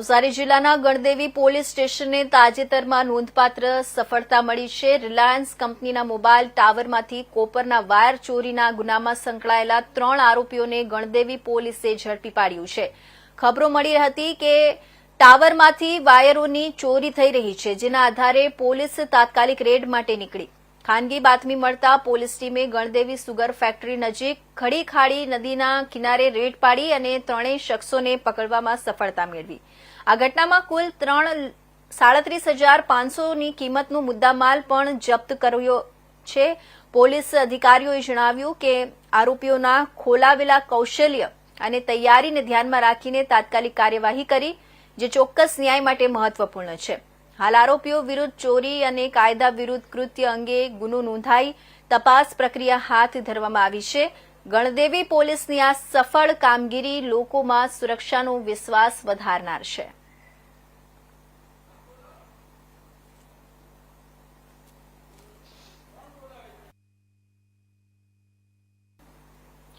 નવસારી જિલ્લાના ગણદેવી પોલીસ સ્ટેશનને તાજેતરમાં નોંધપાત્ર સફળતા મળી છે. રિલાયન્સ કંપનીના મોબાઈલ ટાવરમાંથી કોપરના વાયર ચોરીના ગુનામાં સંકળાયેલા ત્રણ આરોપીઓને ગણદેવી પોલીસે ઝડપી પાડ્યું છે. ખબરો મળી હતી કે ટાવરમાંથી વાયરોની ચોરી થઈ રહી છે, જેના આધારે પોલીસ તાત્કાલિક રેડ માટે નીકળી. ખાનગી બાતમી મળતા પોલીસ ટીમે ગણદેવી સુગર ફેક્ટરી નજીક ખડી ખાડી નદીના કિનારે રેડ પાડી અને ત્રણેય શખ્સોને પકડવામાં સફળતા મેળવી. આ ઘટનામાં કુલ ત્રણ સાડત્રીસ હજાર પાંચસોની કિંમતનો મુદ્દામાલ પણ જપ્ત કર્યો છે. પોલીસ અધિકારીઓએ જણાવ્યું કે આરોપીઓના ખોલાવેલા કૌશલ્ય અને તૈયારીને ધ્યાનમાં રાખીને તાત્કાલિક કાર્યવાહી કરી, જે ચોક્કસ ન્યાય માટે મહત્વપૂર્ણ છે. હાલ આરોપીઓ વિરુદ્ધ ચોરી અને કાયદા વિરુદ્ધ કૃત્ય અંગે ગુનો નોંધાઈ તપાસ પ્રક્રિયા હાથ ધરવામાં આવી છે. ગણદેવી પોલીસની આ સફળ કામગીરી લોકોમાં સુરક્ષાનો વિશ્વાસ વધારનાર છે.